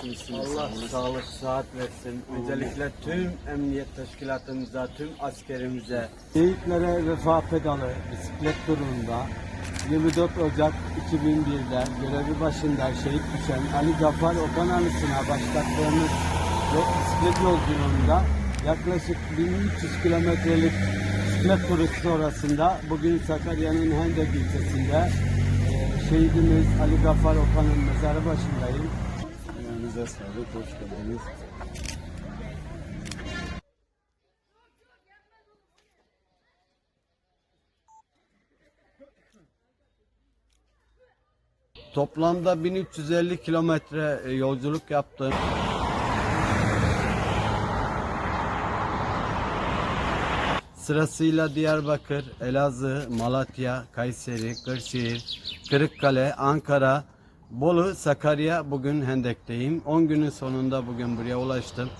Kimsiniz? Allah sağlık, sıhhat versin. Öncelikle tüm emniyet teşkilatımıza, tüm askerimize. Şehitlere vefa pedalı bisiklet turunda 24 Ocak 2001'de görevi başında şehit düşen Ali Gaffar Okan anısına başlattığımız ve bisiklet yolculuğunda yaklaşık 1300 kilometrelik bisiklet turu sonrasında bugün Sakarya'nın Hendek ilçesinde e, şehidimiz Ali Gaffar Okan'ın mezarı başındayım. Ayağınıza sağlık. Hoş geldiniz. Toplamda 1350 kilometre e, yolculuk yaptım. Sırasıyla Diyarbakır, Elazığ, Malatya, Kayseri, Kırşehir, Kırıkkale, Ankara, Bolu, Sakarya bugün Hendek'teyim. 10 günün sonunda bugün buraya ulaştım.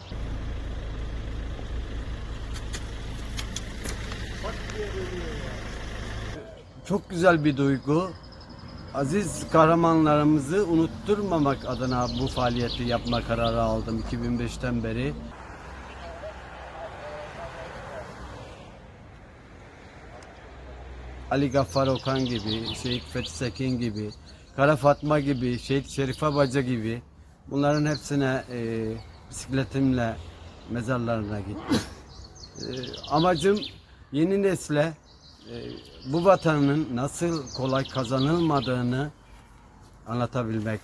Çok güzel bir duygu. Aziz kahramanlarımızı unutturmamak adına bu faaliyeti yapma kararı aldım 2005'ten beri. Ali Gaffar Okan gibi, Şehit Fethi Sekin gibi, Kara Fatma gibi, Şehit Şerife Bacı gibi bunların hepsine e, bisikletimle mezarlarına gittim. E, amacım yeni nesle e, bu vatanın nasıl kolay kazanılmadığını anlatabilmek.